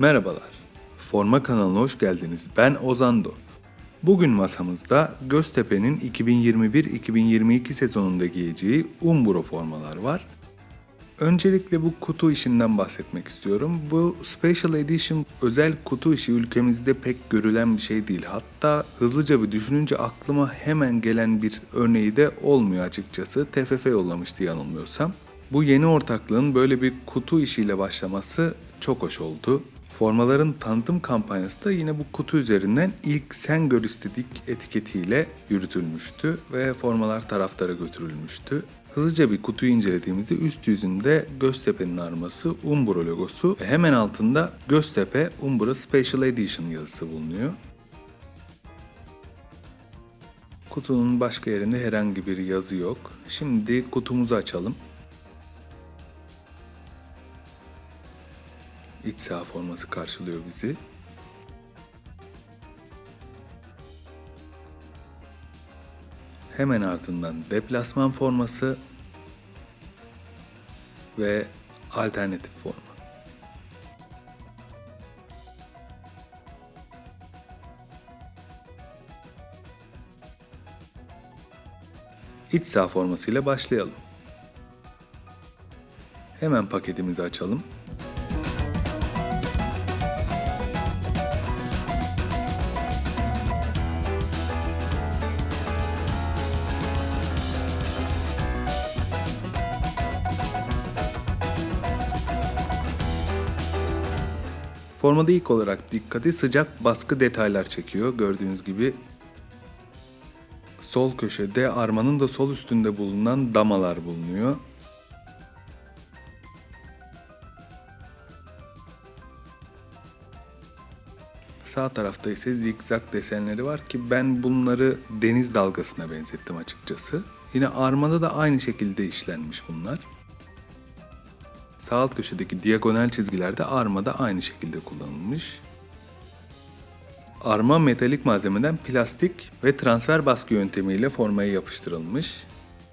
Merhabalar. Forma kanalına hoş geldiniz. Ben Ozando. Bugün masamızda Göztepe'nin 2021-2022 sezonunda giyeceği Umbro formalar var. Öncelikle bu kutu işinden bahsetmek istiyorum. Bu Special Edition özel kutu işi ülkemizde pek görülen bir şey değil. Hatta hızlıca bir düşününce aklıma hemen gelen bir örneği de olmuyor açıkçası. TFF yollamıştı yanılmıyorsam. Bu yeni ortaklığın böyle bir kutu işiyle başlaması çok hoş oldu. Formaların tanıtım kampanyası da yine bu kutu üzerinden ilk sen gör istedik etiketiyle yürütülmüştü ve formalar taraftara götürülmüştü. Hızlıca bir kutuyu incelediğimizde üst yüzünde Göztepe'nin arması Umbro logosu ve hemen altında Göztepe Umbro Special Edition yazısı bulunuyor. Kutunun başka yerinde herhangi bir yazı yok. Şimdi kutumuzu açalım. İç saha forması karşılıyor bizi. Hemen ardından deplasman forması ve alternatif forma. İç saha formasıyla başlayalım. Hemen paketimizi açalım. Formada ilk olarak dikkati sıcak baskı detaylar çekiyor. Gördüğünüz gibi sol köşede armanın da sol üstünde bulunan damalar bulunuyor. Sağ tarafta ise zikzak desenleri var ki ben bunları deniz dalgasına benzettim açıkçası. Yine armada da aynı şekilde işlenmiş bunlar. Sağ alt köşedeki diagonal çizgilerde arma da aynı şekilde kullanılmış. Arma metalik malzemeden plastik ve transfer baskı yöntemiyle formaya yapıştırılmış.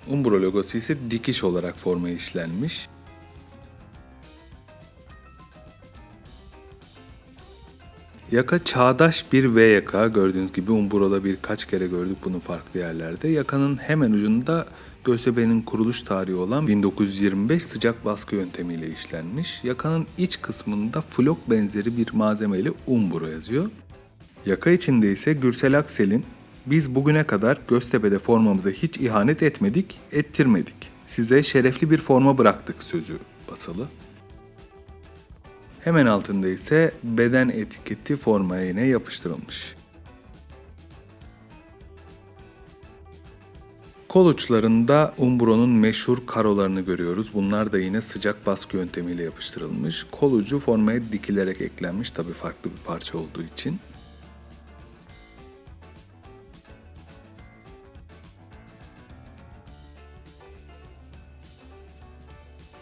Umbro logosu ise dikiş olarak formaya işlenmiş. Yaka çağdaş bir V yaka. Gördüğünüz gibi Umbro'da birkaç kere gördük bunu farklı yerlerde. Yakanın hemen ucunda Göztepe'nin kuruluş tarihi olan 1925 sıcak baskı yöntemiyle işlenmiş. Yakanın iç kısmında flok benzeri bir malzemeyle Umbro yazıyor. Yaka içinde ise Gürsel Aksel'in biz bugüne kadar Göztepe'de formamıza hiç ihanet etmedik, ettirmedik. Size şerefli bir forma bıraktık sözü basılı. Hemen altında ise beden etiketi formaya yine yapıştırılmış. Kol uçlarında Umbro'nun meşhur karolarını görüyoruz. Bunlar da yine sıcak baskı yöntemiyle yapıştırılmış. Kol ucu formaya dikilerek eklenmiş tabi farklı bir parça olduğu için.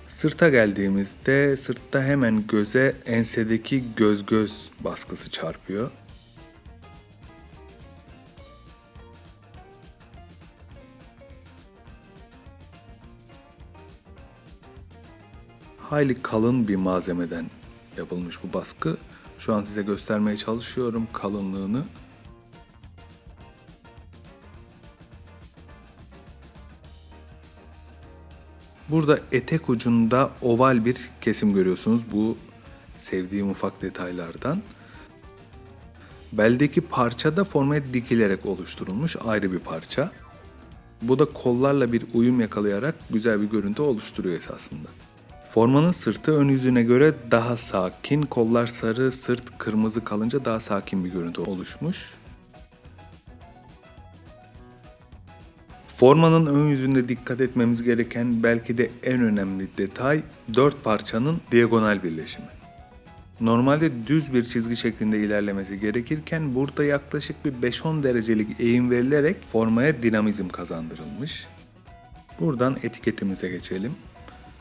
Sırta geldiğimizde sırtta hemen göze ensedeki göz göz baskısı çarpıyor. Hayli kalın bir malzemeden yapılmış bu baskı. Şu an size göstermeye çalışıyorum kalınlığını. Burada etek ucunda oval bir kesim görüyorsunuz. Bu sevdiğim ufak detaylardan. Beldeki parça da formaya dikilerek oluşturulmuş ayrı bir parça. Bu da kollarla bir uyum yakalayarak güzel bir görüntü oluşturuyor esasında. Formanın sırtı ön yüzüne göre daha sakin, kollar sarı, sırt kırmızı kalınca daha sakin bir görüntü oluşmuş. Formanın ön yüzünde dikkat etmemiz gereken belki de en önemli detay dört parçanın diagonal birleşimi. Normalde düz bir çizgi şeklinde ilerlemesi gerekirken burada yaklaşık bir 5-10 derecelik eğim verilerek formaya dinamizm kazandırılmış. Buradan etiketimize geçelim.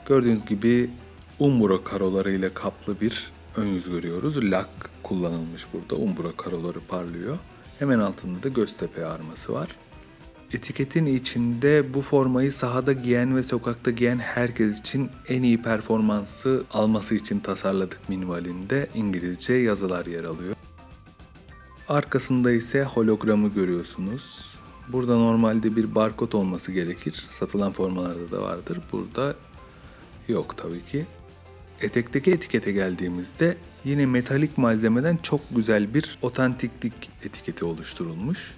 Gördüğünüz gibi Umbro karolarıyla kaplı bir ön yüz görüyoruz. Lak kullanılmış burada. Umbro karoları parlıyor. Hemen altında da Göztepe arması var. Etiketin içinde bu formayı sahada giyen ve sokakta giyen herkes için en iyi performansı alması için tasarladık minvalinde İngilizce yazılar yer alıyor. Arkasında ise hologramı görüyorsunuz. Burada normalde bir barkod olması gerekir. Satılan formalarda da vardır. Burada yok tabii ki. Etekteki etikete geldiğimizde yine metalik malzemeden çok güzel bir otantiklik etiketi oluşturulmuş.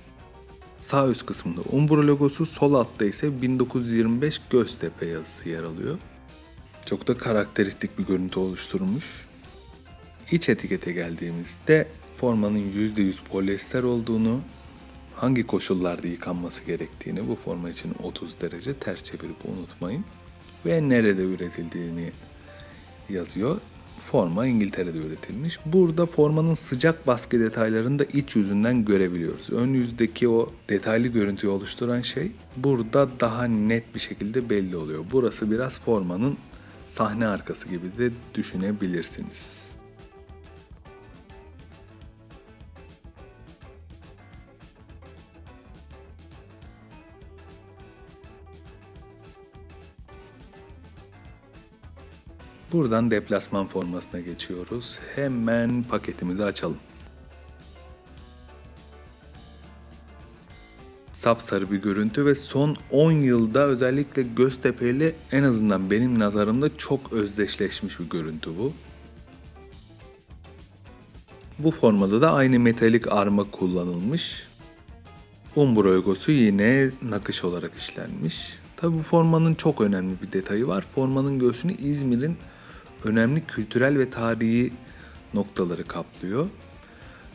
Sağ üst kısmında Umbro logosu, sol altta ise 1925 Göztepe yazısı yer alıyor. Çok da karakteristik bir görüntü oluşturmuş. İç etikete geldiğimizde formanın %100 polyester olduğunu, hangi koşullarda yıkanması gerektiğini bu forma için 30 derece ters çevirip unutmayın ve nerede üretildiğini yazıyor. Forma İngiltere'de üretilmiş. Burada formanın sıcak baskı detaylarını da iç yüzünden görebiliyoruz. Ön yüzdeki o detaylı görüntüyü oluşturan şey burada daha net bir şekilde belli oluyor. Burası biraz formanın sahne arkası gibi de düşünebilirsiniz. Buradan deplasman formasına geçiyoruz. Hemen paketimizi açalım. Sapsarı bir görüntü ve son 10 yılda özellikle Göztepe ile en azından benim nazarımda çok özdeşleşmiş bir görüntü bu. Bu formada da aynı metalik arma kullanılmış. Umbro logosu yine nakış olarak işlenmiş. Tabi bu formanın çok önemli bir detayı var. Formanın göğsünü İzmir'in önemli kültürel ve tarihi noktaları kaplıyor.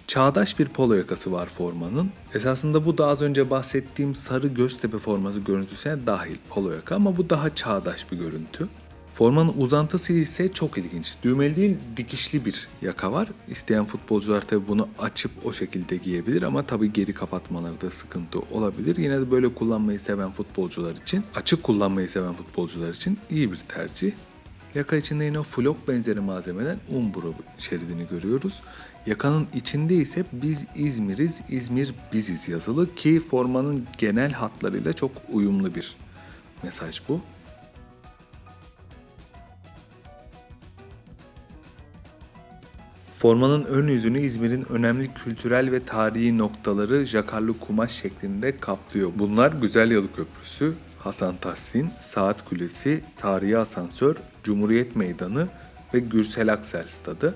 Çağdaş bir polo yakası var formanın. Esasında bu da az önce bahsettiğim sarı Göztepe forması görüntüsüne dahil polo yaka ama bu daha çağdaş bir görüntü. Formanın uzantısı ise çok ilginç. Düğmeli değil dikişli bir yaka var. İsteyen futbolcular tabi bunu açıp o şekilde giyebilir ama tabi geri kapatmalarda sıkıntı olabilir. Yine de böyle kullanmayı seven futbolcular için, açık kullanmayı seven futbolcular için iyi bir tercih. Yaka içinde yine flok benzeri malzemeden umbro şeridini görüyoruz. Yakanın içinde ise biz İzmir'iz, İzmir biziz yazılı ki formanın genel hatlarıyla çok uyumlu bir mesaj bu. Formanın ön yüzünü İzmir'in önemli kültürel ve tarihi noktaları jakarlı kumaş şeklinde kaplıyor. Bunlar Güzel Yalı Köprüsü, Hasan Tahsin, Saat Kulesi, Tarihi Asansör, Cumhuriyet Meydanı ve Gürsel Aksel Stadı.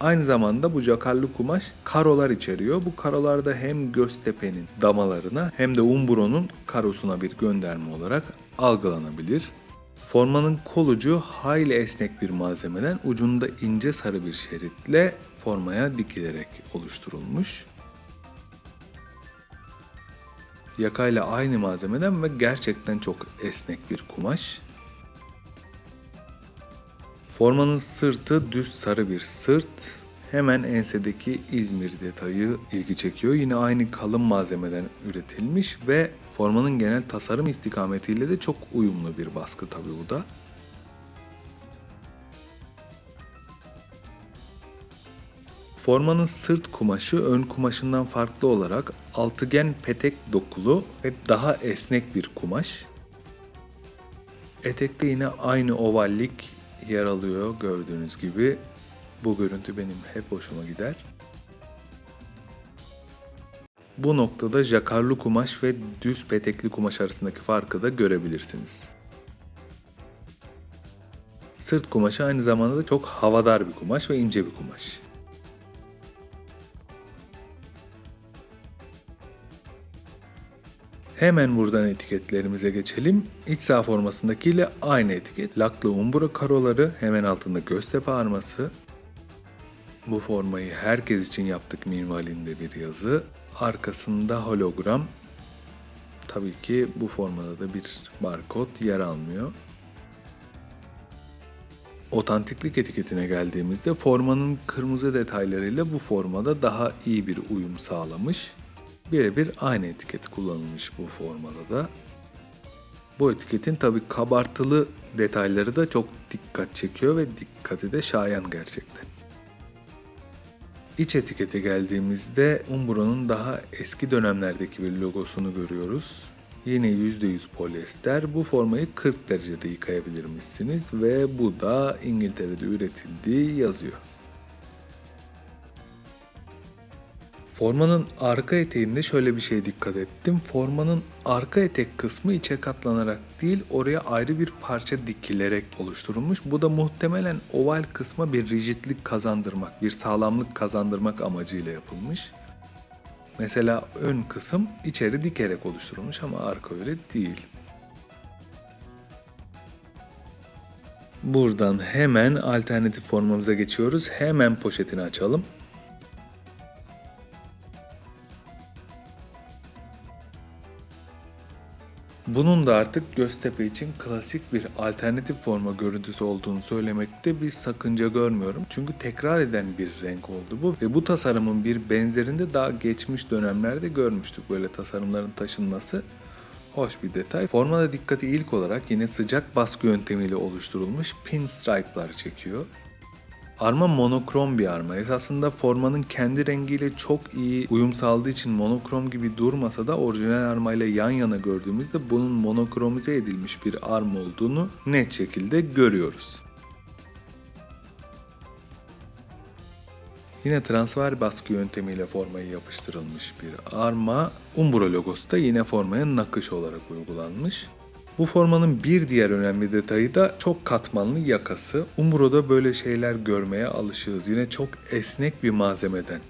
Aynı zamanda bu jakarlı kumaş karolar içeriyor. Bu karolarda hem Göztepe'nin damalarına hem de Umbro'nun karosuna bir gönderme olarak algılanabilir. Formanın kolucu hayli esnek bir malzemeden ucunda ince sarı bir şeritle formaya dikilerek oluşturulmuş. Yakayla aynı malzemeden ve gerçekten çok esnek bir kumaş. Formanın sırtı düz sarı bir sırt. Hemen ensedeki İzmir detayı ilgi çekiyor. Yine aynı kalın malzemeden üretilmiş ve formanın genel tasarım istikametiyle de çok uyumlu bir baskı tabii bu da. Formanın sırt kumaşı ön kumaşından farklı olarak altıgen petek dokulu ve daha esnek bir kumaş. Etekte yine aynı ovallik yer alıyor gördüğünüz gibi. Bu görüntü benim hep hoşuma gider. Bu noktada jakarlı kumaş ve düz petekli kumaş arasındaki farkı da görebilirsiniz. Sırt kumaşı aynı zamanda da çok havadar bir kumaş ve ince bir kumaş. Hemen buradan etiketlerimize geçelim. İç saha formasındakiyle aynı etiket. Laklı Umbro karoları, hemen altında Göztepe arması. Bu formayı herkes için yaptık minvalinde bir yazı. Arkasında hologram. Tabii ki bu formada da bir barkod yer almıyor. Otantiklik etiketine geldiğimizde formanın kırmızı detaylarıyla bu formada daha iyi bir uyum sağlamış. Birebir aynı etiket kullanılmış bu formada da. Bu etiketin tabi kabartılı detayları da çok dikkat çekiyor ve dikkati de şayan gerçekten. İç etikete geldiğimizde Umbro'nun daha eski dönemlerdeki bir logosunu görüyoruz. Yine %100 polyester. Bu formayı 40 derecede yıkayabilirmişsiniz ve bu da İngiltere'de üretildiği yazıyor. Formanın arka eteğinde şöyle bir şey dikkat ettim. Formanın arka etek kısmı içe katlanarak değil oraya ayrı bir parça dikilerek oluşturulmuş. Bu da muhtemelen oval kısma bir rigidlik kazandırmak, bir sağlamlık kazandırmak amacıyla yapılmış. Mesela ön kısım içeri dikerek oluşturulmuş ama arka öyle değil. Buradan hemen alternatif formamıza geçiyoruz. Hemen poşetini açalım. Bunun da artık Göztepe için klasik bir alternatif forma görüntüsü olduğunu söylemekte bir sakınca görmüyorum. Çünkü tekrar eden bir renk oldu bu ve bu tasarımın bir benzerinde daha geçmiş dönemlerde görmüştük böyle tasarımların taşınması. Hoş bir detay. Formada dikkati ilk olarak yine sıcak baskı yöntemiyle oluşturulmuş pinstripe'lar çekiyor. Arma monokrom bir arma. Esasında formanın kendi rengiyle çok iyi uyum sağladığı için monokrom gibi durmasa da orijinal arma ile yan yana gördüğümüzde bunun monokromize edilmiş bir arma olduğunu net şekilde görüyoruz. Yine transfer baskı yöntemiyle formaya yapıştırılmış bir arma. Umbro logosu da yine formaya nakış olarak uygulanmış. Bu formanın bir diğer önemli detayı da çok katmanlı yakası. Umbro'da böyle şeyler görmeye alışığız. Yine çok esnek bir malzemeden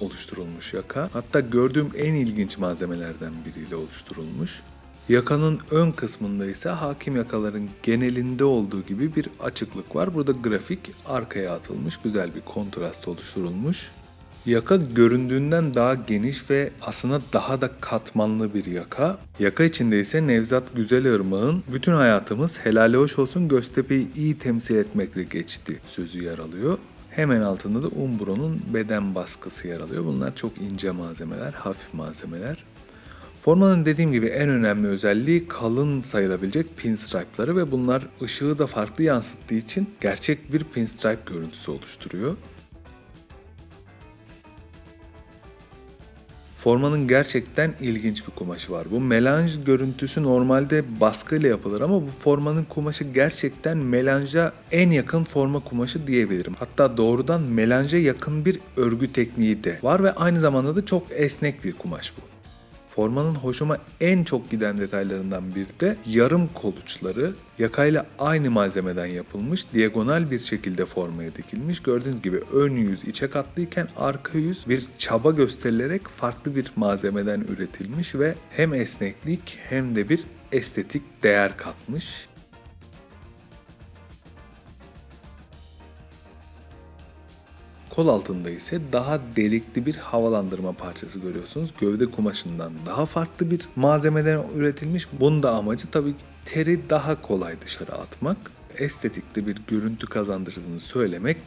oluşturulmuş yaka. Hatta gördüğüm en ilginç malzemelerden biriyle oluşturulmuş. Yakanın ön kısmında ise hakim yakaların genelinde olduğu gibi bir açıklık var. Burada grafik arkaya atılmış, güzel bir kontrast oluşturulmuş. Yaka göründüğünden daha geniş ve aslında daha da katmanlı bir yaka. Yaka içinde ise Nevzat Güzelırmak'ın bütün hayatımız helali hoş olsun Göztepe'yi iyi temsil etmekle geçti sözü yer alıyor. Hemen altında da Umbro'nun beden baskısı yer alıyor. Bunlar çok ince malzemeler, hafif malzemeler. Formanın dediğim gibi en önemli özelliği kalın sayılabilecek pinstripe'ları ve bunlar ışığı da farklı yansıttığı için gerçek bir pinstripe görüntüsü oluşturuyor. Formanın gerçekten ilginç bir kumaşı var. Bu melanj görüntüsü normalde baskıyla yapılır ama bu formanın kumaşı gerçekten melanja en yakın forma kumaşı diyebilirim. Hatta doğrudan melanja yakın bir örgü tekniği de var ve aynı zamanda da çok esnek bir kumaş bu. Formanın hoşuma en çok giden detaylarından biri de yarım koluçları yakayla aynı malzemeden yapılmış diagonal bir şekilde formaya dikilmiş. Gördüğünüz gibi ön yüz içe katlıyken arka yüz bir çaba gösterilerek farklı bir malzemeden üretilmiş ve hem esneklik hem de bir estetik değer katmış. Kol altında ise daha delikli bir havalandırma parçası görüyorsunuz. Gövde kumaşından daha farklı bir malzemeden üretilmiş. Bunun da amacı tabii ki teri daha kolay dışarı atmak. Estetikli bir görüntü kazandırdığını söylemek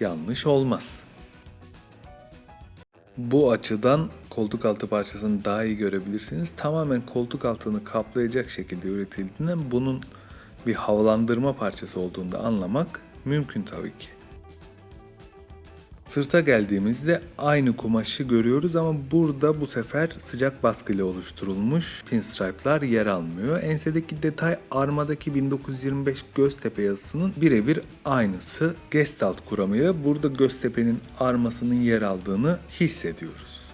yanlış olmaz. Bu açıdan koltuk altı parçasını daha iyi görebilirsiniz. Tamamen koltuk altını kaplayacak şekilde üretildiğinden bunun bir havalandırma parçası olduğunu da anlamak mümkün tabii ki. Sırta geldiğimizde aynı kumaşı görüyoruz ama burada bu sefer sıcak baskıyla oluşturulmuş pinstripe'lar yer almıyor. Ensedeki detay armadaki 1925 Göztepe yazısının birebir aynısı. Gestalt kuramıyla burada Göztepe'nin armasının yer aldığını hissediyoruz.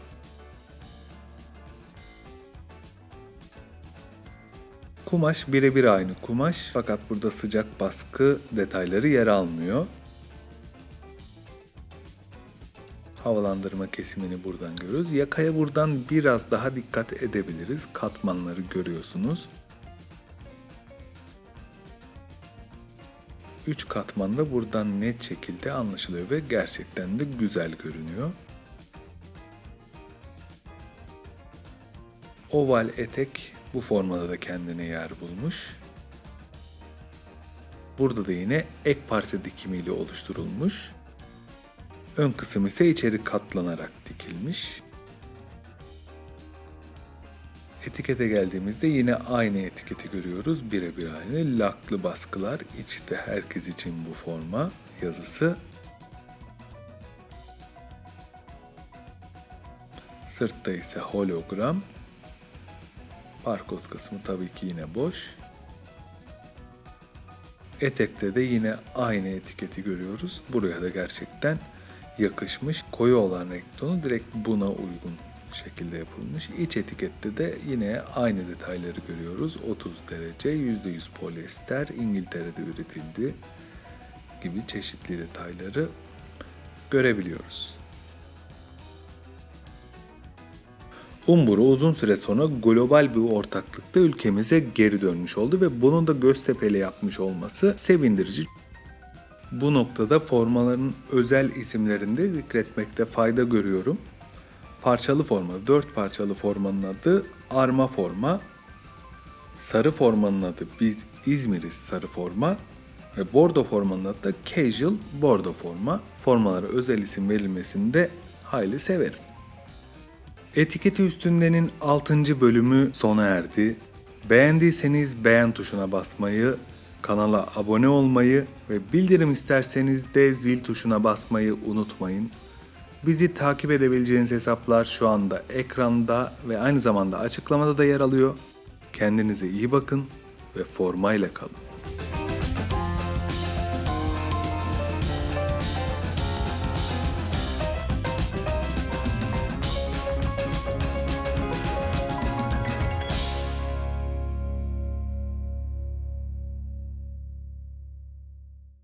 Kumaş birebir aynı kumaş fakat burada sıcak baskı detayları yer almıyor. Havalandırma kesimini buradan görüyoruz. Yakaya buradan biraz daha dikkat edebiliriz. Katmanları görüyorsunuz. 3 katman da buradan net şekilde anlaşılıyor ve gerçekten de güzel görünüyor. Oval etek bu formada da kendine yer bulmuş. Burada da yine ek parça dikimiyle oluşturulmuş. Ön kısım ise içeri katlanarak dikilmiş. Etikete geldiğimizde yine aynı etiketi görüyoruz. Birebir aynı. Laklı baskılar. İçte herkes için bu forma yazısı. Sırtta ise hologram. Barkod kısmı tabii ki yine boş. Etekte de yine aynı etiketi görüyoruz. Buraya da gerçekten yakışmış. Koyu olan renk tonu direkt buna uygun şekilde yapılmış. İç etikette de yine aynı detayları görüyoruz. 30 derece, %100 polyester, İngiltere'de üretildi gibi çeşitli detayları görebiliyoruz. Umburo uzun süre sonra global bir ortaklıkta ülkemize geri dönmüş oldu ve bunun da Göztepe ile yapmış olması sevindirici. Bu noktada formaların özel isimlerinde zikretmekte fayda görüyorum. Parçalı forma, 4 parçalı formanın adı Arma Forma. Sarı formanın adı Biz İzmiriz Sarı Forma. Ve bordo formanın adı da Casual Bordo Forma. Formalara özel isim verilmesini de hayli severim. Etiketi üstündenin 6. bölümü sona erdi. Beğendiyseniz beğen tuşuna basmayı, kanala abone olmayı ve bildirim isterseniz de zil tuşuna basmayı unutmayın. Bizi takip edebileceğiniz hesaplar şu anda ekranda ve aynı zamanda açıklamada da yer alıyor. Kendinize iyi bakın ve formayla kalın.